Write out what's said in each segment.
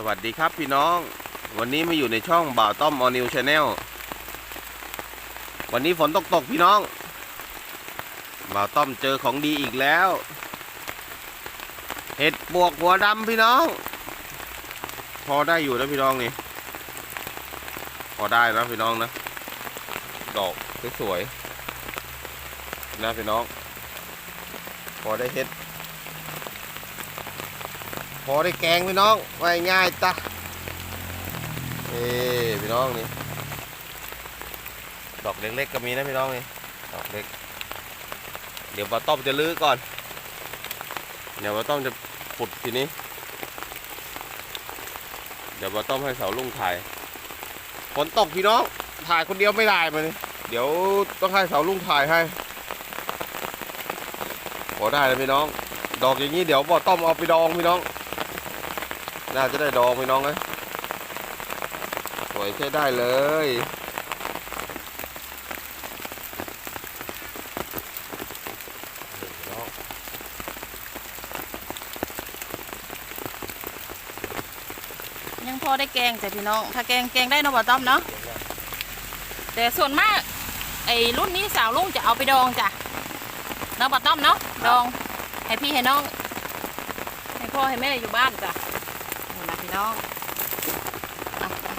สวัสดีครับพี่น้อง วันนี้มาอยู่ในช่องบ่าวต้อมออนิวชาแนลวันนี้ฝนตกตกพี่น้องบ่าวต้อมเจอของดีอีกแล้ว เห็ดบวกหัวดำพี่น้อง พอได้อยู่นะพี่น้องนี่ พอได้นะพี่น้องนะ ดอกสวยๆนะพี่น้อง พอได้เห็ด อได้แกงพี่น้องไว้ง่ายจ้ะเอ้พี่น้องนี่ ดอกเล็กๆก็มีนะพี่น้องนี่ ดอกเล็ก เดี๋ยวปลาต้อมจะลื้อก่อน เดี๋ยวปลาต้อมจะขุดทีนี้ เดี๋ยวปลาต้อมให้เสาลุงถ่าย ฝนตกพี่น้อง ถ่ายคนเดียวไม่ได้มานี่เดี๋ยวต้องให้เสาลุงถ่ายให้พอได้แล้วพี่น้อง ดอกอย่างนี้เดี๋ยวปลาต้อมเอาไปดองพี่น้อง น่าจะได้ดองพี่น้องเลยสวยใช้ได้เลย ยังพอได้แกงแต่พี่น้อง ถ้าแกงแกงได้เนาะบ่ต้อมเนาะ แต่ส่วนมาก ไอ้รุ่นนี้สาวลุงจะเอาไปดองจ้ะเนาะบ่ต้อมเนาะ ดอง ให้พี่ให้น้อง ให้พ่อให้แม่อยู่บ้านจ้ะ นี่นะพี่น้องอะอะ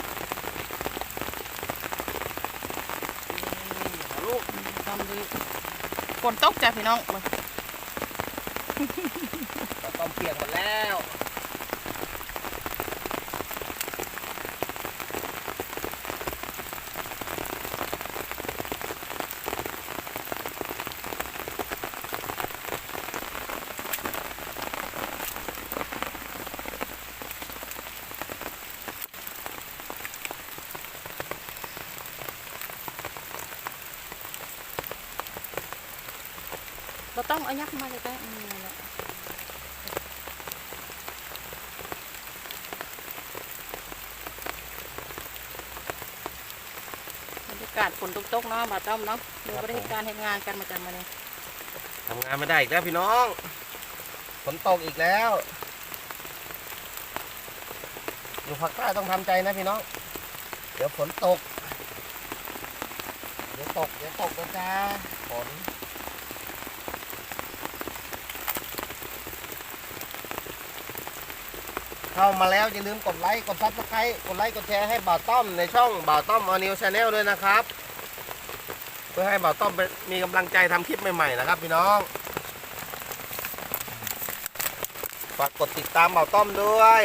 ลูกต้อมดูฝนตกจ้ะพี่น้องปลาต้อมเปียกหมดแล้ว บ่ต้องเอายักษ์มาเลยก็อืมนั่นแหละบรรยากาศฝนตกๆเนาะบ่ต้อมเนาะดูบริการเหตุงานกันมาจากมาเนี่ยทำงานไม่ได้อีกแล้วพี่น้องฝนตกอีกแล้ว อยู่ภาคใต้ต้องทำใจนะพี่น้อง เดี๋ยวฝนตก เดี๋ยวตก เดี๋ยวตกนะจ๊ะฝน เข้ามาแล้วอย่าลืมกดไลค์กดซับสไครต์กดไลค์กดแชร์ให้บ่าวต้อมในช่องบ่าวต้อมออนิวชาแนลด้วยนะครับ เพื่อให้บ่าวต้อมมีกำลังใจทำคลิปใหม่ๆนะครับ พี่น้องฝากกดติดตามบ่าวต้อมด้วย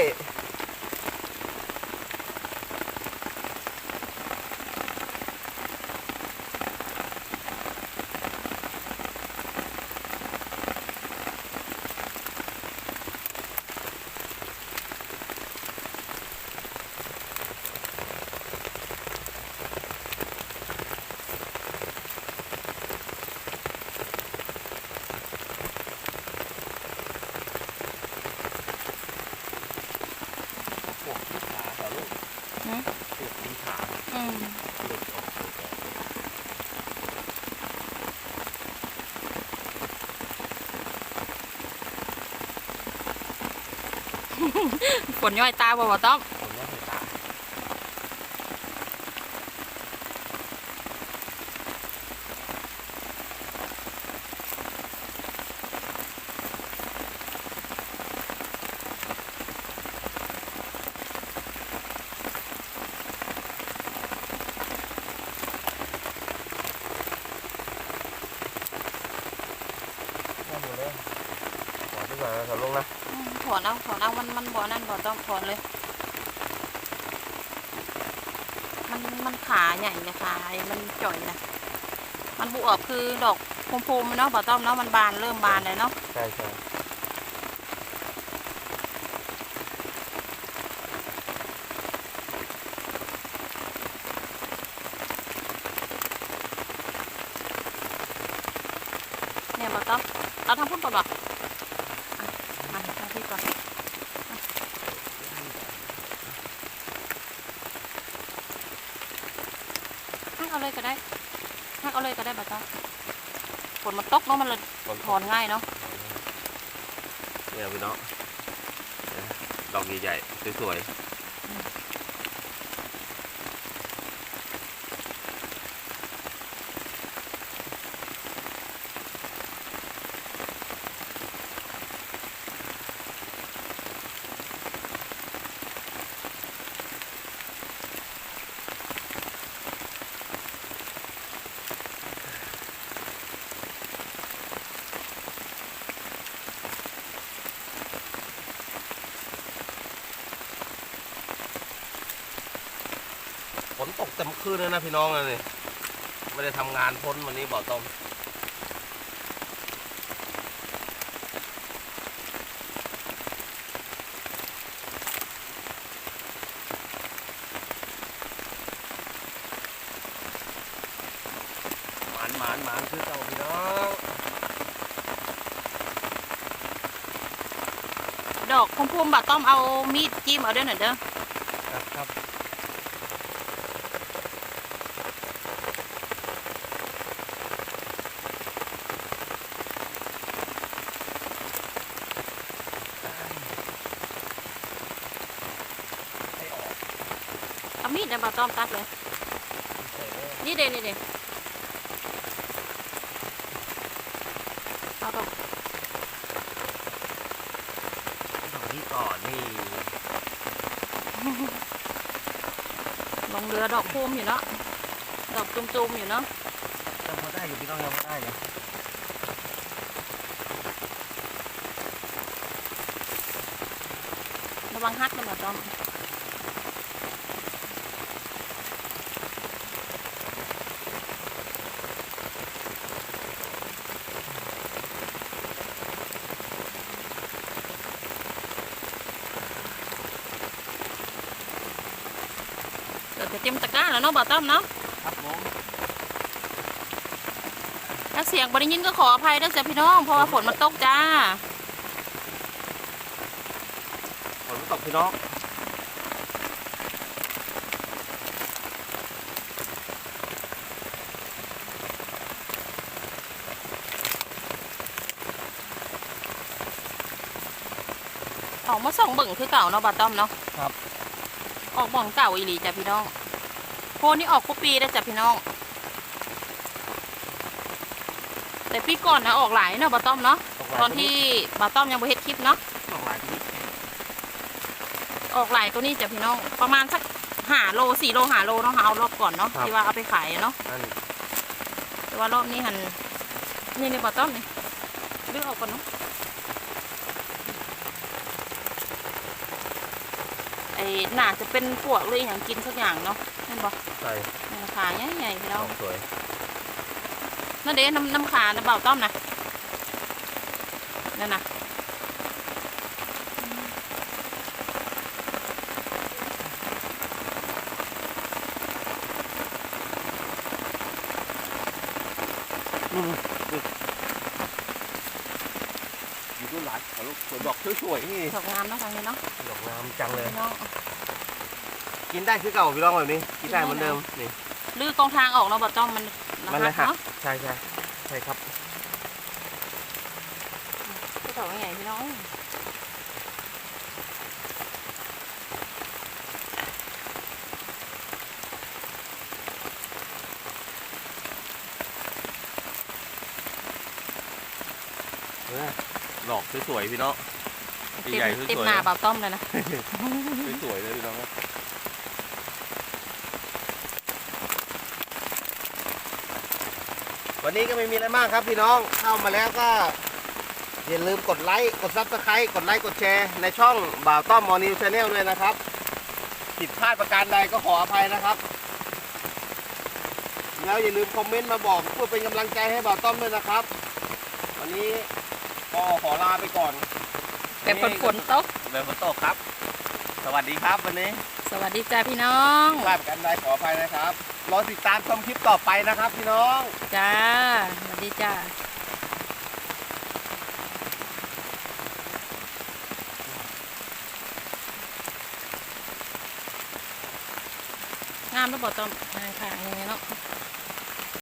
ปวดที่ขาเหรอลูก หืม ปวดที่ขา อืม หลุดออกหลุดออก ฝนย่อยตาบ่บ่ต้อม ผมว่าไม่ตาย นั่นอยู่เลยขอดีกว่านะถอดลงนะ อืมถอน เอาถอนเอามันมันบ่นั่นบ่ต้อมถอนเลย มันมันขาใหญ่นะขาไอ้มันจ่อยนะมันบุออกคือดอกพมๆเนาะบ่ต้อมเนาะมันบานเริ่มบานเลยเนาะใช่ใช่เนี่ยบ่ต้อมเราทำพุ่นก่อนบ่อะมาทำที่ก่อนอะหักเอาเลยก็ได้หักเอาเลยก็ ได้บ่ต้อมฝนมันตกเนาะมันเลยฝนถอนง่ายเนาะเนี่ยพี่น้องดอกใหญ่ๆสวยๆ ฝนตกเต็มคืนเลยนะพี่น้องเลยนี่ไม่ได้ทำงานพ้นวันนี้บ่อต้มหมานหมานหมานคือเก่าพี่น้องดอกพุ่มๆบ่ต้อมเอามีดจิ้มเอาเด้อหน่อยเด้อ ครับครับ เอามีดนะบ่ต้อมตัดเลย นี่เดนี่เด้เอาดอกดอกนี้ก่อนนี่ลงเรือดอกพุ่มอยู่เนาะ ดอกจุ่มๆอยู่เนาะยังพอได้อยู่พี่น้องยังพอได้อยู่ระวังฮักนะบ่ต้อม เดี๋ยวจะเต็มตะ ก้าแล้วเนาะบ่ต้อมเนาะครับผมถ้าเสียงบริยินก็ขออภัยด้วยจ้ะพี่น้อง เพราะว่าฝนมันตกจ้า ฝนตกพี่น้องออกมาส่องเบิ่งคือเก่าเนาะบ่ต้อมเนาะครับ ออกบ่องเก่าอีหลีจ้ะพี่น้อง โพนี่ออกทุกปีได้อจ้ะพี่น้อง แต่ปีก่อนนะออกหลายเนาะบ่ต้อมเนาะตอนที่บ่ต้อมยังบ่เฮ็ดคลิปเนาะตกหลายทีนี้ออกหลายตัวนี้จ้ะพี่น้อง ประมาณสักห้าโลสี่โลห้าโลเนาะเอารอบก่อนเนาะที่ว่าเอาไปขายเนาะนั่นแต่ว่ารอบนี้หันนี่นี่บ่ต้อมนี่เลือกออกก่อนเนาะ อ้หนาจะเป็นปวกเลยอย่างกินสักอย่างเนาะเห็นบ่ใส่นี่ขาใหญ่ๆพี่ดน้อองกสวยนั่นเด้น้ำน้ำขาน้ำเบาต้อมนะนั่นนะอยู่ต้น หลายเอาลูกสวยดอกสวยๆนี่ดอกงามเนาะทางนี้เนาะดอกงามจังเลย พี่น้องกินได้คือเก่าพี่น้องแบบนี้ กินได้เหมือนเดิมนี่ ลื้อกองทางออกเนาะเบาต้อมมันมันเลยหัก เนาะใช่ใช่ใช่ครับก็ดอกใหญ่ๆพี่น้องเออ ดอกสวยๆพี่น้องเต็มใหญ่ๆสวยๆเต็มหน้าเบาต้อมเลยนะ สวยๆเลยพี่น้องครับวันนี้ก็ไม่มีอะไรมากครับพี่น้องเข้ามาแล้วก็อย่าลืมกดไลค์กดซับสไครต์กดไลค์กดแชร์ในช่องบ่าวต้อมมอนิวชาแนลด้วยนะครับผิดพลาดประการใดก็ขออภัยนะครับแล้วอย่าลืมคอมเมนต์มาบอกเพื่อเป็นกำลังใจให้บ่าวต้อมด้วยนะครับ วันนี้ ก็ขอลาไปก่อนแต่ฝนฝนตกเรือฝนตกครับ สวัสดีครับวันนี้ สวัสดีจ้าพี่น้องพลาดกันใดขออภัยนะครับ รอติดตามชมคลิปต่อไปนะครับ พี่น้อง จ้า สวัสดีจ้างามแล้วบ่ต้อมงานค่ะอย่างเงี้ยเนาะ